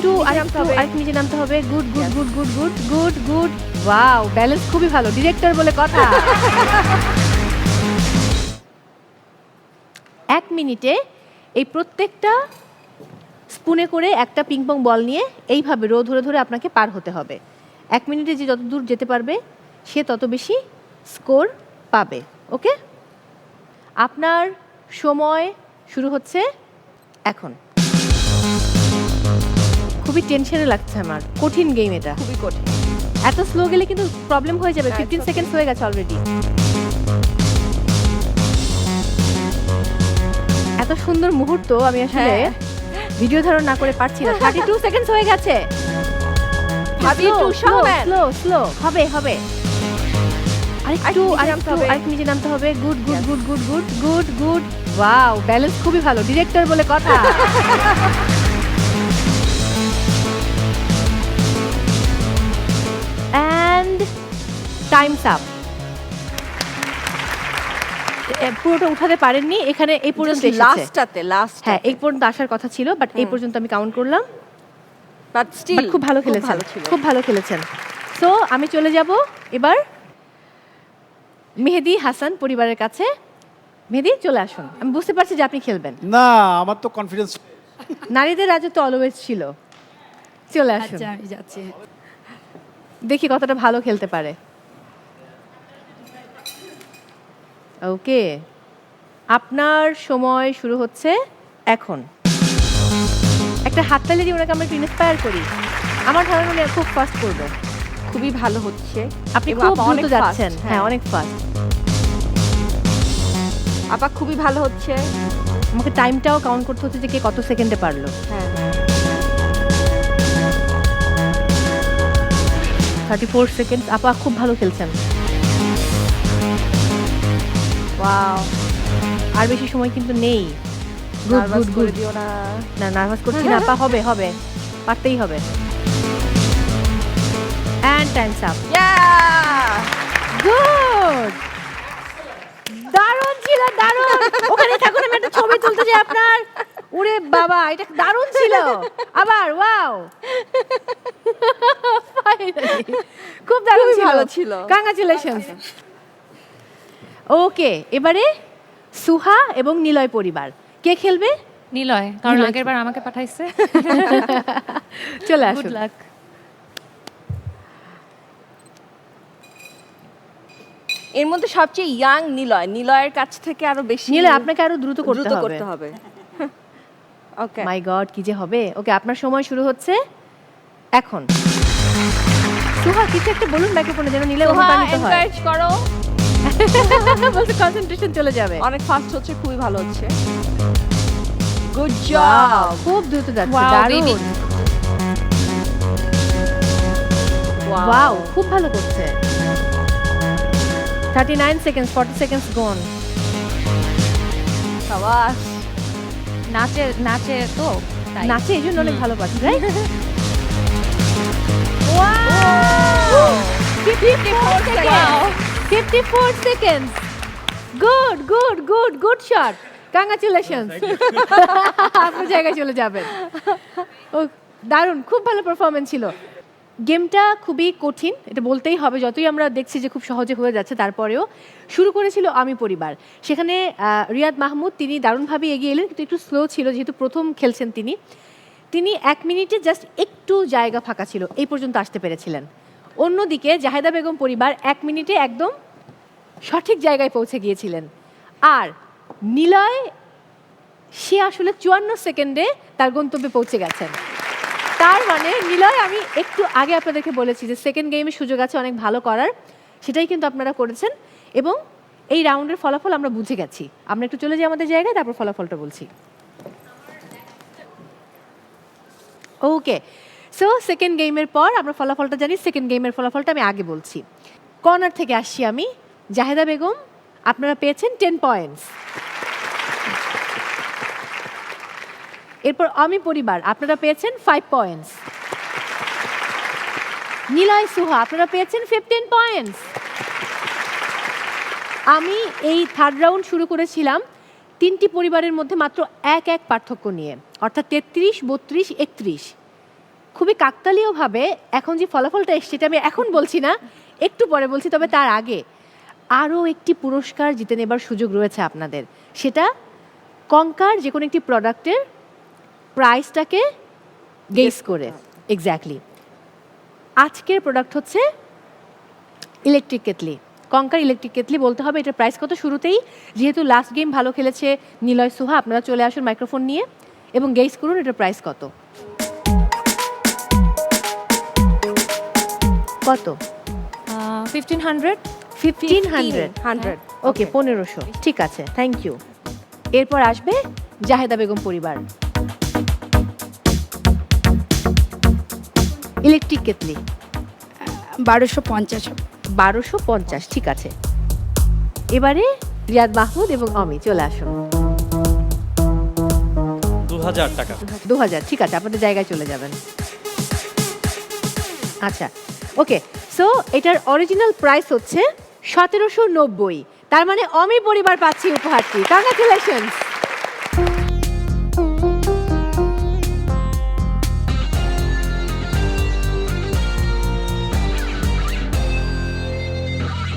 আরেকটু আরেকটু। আরেকটু নিচে নামতে হবে। Good good good good good good good. Wow balance খুবই ভালো। ডিরেক্টর বলে কথা। এক মিনিটে এই প্রত্যেকটা স্পুনে করে একটা পিংপং বল নিয়ে এইভাবে রো ধরে ধরে আপনাকে পার হতে হবে। এক মিনিটে যে যত দূর যেতে পারবে সে তত বেশি স্কোর পাবে। ওকে আপনার সময় শুরু হচ্ছে এখন। খুবই টেনশনে লাগছে আমার। কঠিন গেম এটা। খুবই কঠিন। এত স্লো গেলে কিন্তু প্রবলেম হয়ে যাবে। হ্যাঁ, ফিফটিন সেকেন্ডস হয়ে গেছে অলরেডি এত সুন্দর মুহূর্ত আমি আসলে হ্যাঁ। ভিডিও ধারণ না করে পারছি না। থার্টি টু সেকেন্ডস হয়ে গেছে। স্লো স্লো হবে হবে। আরেকটু আরেকটু। আরেকটু নিচে নামতে হবে। Good good good good good good good wow balance খুবই ভালো। ডিরেক্টর বলে কথা। টাইমস আপ পুরোটা উঠাতে পারেননি। এখানে এই পর্যন্ত লাস্টটাতে লাস্ট হ্যাঁ এই পর্যন্ত আসার কথা ছিল বাট এই পর্যন্ত আমি কাউন্ট করলাম। বাট স্টিল খুব ভালো খেলেছেন। খুব ভালো খেলেছেন। সো আমি চলে যাব এবার মেহেদি হাসান পরিবারের কাছে। মেহেদি চলে আসুন। আমি বুঝতে পারছি যে আপনি খেলবেন। না আমার তো কনফিডেন্স নারীদের রাজত্ব অলওয়েজ ছিল। চলে আসুন। আচ্ছা দেখি কতটা ভালো খেলতে পারে। ওকে। আপনার সময় শুরু হচ্ছে এখন। একটা হাততালি দিয়ে ওনাকে আমরা একটু ইন্সপায়ার করি। আমার ধারণা উনি খুব ফাস্ট করবে। খুবই ভালো হচ্ছে। আপনি খুব দ্রুত যাচ্ছেন। হ্যাঁ অনেক ফাস্ট আপা খুবই ভালো হচ্ছে। আমাকে টাইমটাও কাউন্ট করতে হচ্ছে যে কে কত সেকেন্ডে পারল। হ্যাঁ। থার্টি ফোর সেকেন্ড আপা খুব ভালো খেলছেন। ওয়াও আর বেশি সময় কিন্তু নেই। গুড গুড গুড দিও না। না নার্ভাস করছি না। আপা হবে হবে। পারতেই হবে। And Times up! গুড দারুণ ছিল দারুণ! ওখানে থাকুন আমি একটা ছবি তুলতে চাই আপনার। ওরে বাবা এটা দারুণ ছিল। আবার ওয়াও খুব দারুণ ছিল। ভালো ছিল। কংগ্রাচুলেশনস ওকে এবারে সুহা এবং নিলয় পরিবার। কে খেলবে? নিলয় কারণ আগের বার আমাকে পাঠাইছে। চলে আসুন। গুড লাক এর মধ্যে সবচেয়ে ইয়াং নিলয় নিলয়ের কাছ থেকে আরও বেশি নিলয় আপনাকে আরও দ্রুত করতে হবে। করতে হবে। ওকে মাই গড কি যে হবে। ওকে আপনার সময় শুরু হচ্ছে এখন। সুহা কিছু একটা বলুন মাইক্রোফোনে যেন নিলে অনুপ্রাণিত হয়। এনকারেজ করো। বলতে কনসেন্ট্রেশন চলে যাবে। অনেক ফাস্ট হচ্ছে খুবই ভালো হচ্ছে। গুড জব খুব দ্রুত যাচ্ছে দারুণ. ওয়াও খুব ভালো করছে। 39 সেকেন্ডস 40 সেকেন্ডস গোন সাবাস। নাচে নাচে তো। নাচে এই জন্য অনেক ভালো পাচ্ছে right fifty four seconds good good good good shot congratulations আপনার জায়গায় চলে যাবেন। ও দারুণ খুব ভালো পারফরমেন্স ছিল। গেমটা খুবই কঠিন এটা বলতেই হবে যতই আমরা দেখছি যে খুব সহজে হয়ে যাচ্ছে তারপরেও শুরু করেছিল আমি পরিবার। সেখানে রিয়াদ মাহমুদ তিনি দারুণভাবে এগিয়ে এলেন কিন্তু একটু স্লো ছিল যেহেতু প্রথম খেলছেন তিনি। তিনি এক মিনিটে জাস্ট একটু জায়গা ফাঁকা ছিল এই পর্যন্ত আসতে পেরেছিলেন। অন্যদিকে জাহেদা বেগম পরিবার এক মিনিটে একদম সঠিক জায়গায় পৌঁছে গিয়েছিলেন। আর নিলয়, সে আসলে চুয়ান্ন সেকেন্ডে তার গন্তব্যে পৌঁছে গেছেন। তার মানে নিলয়, আমি একটু আগে আপনাদেরকে বলেছি যে সেকেন্ড গেমে সুযোগ আছে অনেক ভালো করার, সেটাই কিন্তু আপনারা করেছেন এবং এই রাউন্ডের ফলাফল আমরা বুঝে গেছি। আমরা একটু চলে যাই আমাদের জায়গায়, তারপর ফলাফলটা বলছি। ওকে সো সেকেন্ড গেমের পর আমরা ফলাফলটা জানি সেকেন্ড গেমের ফলাফলটা আমি আগে বলছি। কর্নার থেকে আসছি আমি, জাহেদা বেগম, আপনারা পেয়েছেন টেন পয়েন্টস এরপর আমি পরিবার, আপনারা পেয়েছেন ফাইভ পয়েন্টস নিলয় সুহা, আপনারা পেয়েছেন ফিফটিন পয়েন্টস আমি এই থার্ড রাউন্ড শুরু করেছিলাম তিনটি পরিবারের মধ্যে মাত্র এক এক পার্থক্য নিয়ে, অর্থাৎ তেত্রিশ, বত্রিশ, একত্রিশ। খুবই কাকতালীয়ভাবে এখন যে ফলাফলটা এসছে, এটা আমি এখন বলছি না, একটু পরে বলছি, তবে তার আগে আরও একটি পুরস্কার জিতে নেবার সুযোগ রয়েছে আপনাদের। সেটা কঙ্কার যে কোনো একটি প্রোডাক্টের প্রাইসটাকে গেস করে। এক্স্যাক্টলি আজকের প্রোডাক্ট হচ্ছে ইলেকট্রিক কেতলি কঙ্কার ইলেকট্রিক কেতলি বলতে হবে, এটার প্রাইস কত শুরুতেই? যেহেতু লাস্ট গেম ভালো খেলেছে নিলয় সুহা, আপনারা চলে আসুন মাইক্রোফোন নিয়ে এবং গেস করুন, এটার প্রাইস কত? কত? Fifteen hundred fifteen hundred hundred okay পনেরোশো। ঠিক আছে থ্যাংক ইউ এরপর আসবে জাহেদা বেগম পরিবার। ইলেকট্রিক কেতলি। বারোশো পঞ্চাশ। বারোশো পঞ্চাশ ঠিক আছে। এবারে রিয়াদ মাহমুদ এবং অমি চলে আসুন দু হাজার টাকা। দু হাজার ঠিক আছে আপনাদের জায়গায় চলে যাবেন। আচ্ছা ওকে সো এটার অরিজিনাল প্রাইস হচ্ছে সতেরোশো নব্বই। তার মানে অমি পরিবার পাচ্ছি উপহারটি। কংগ্রাচুলেশনস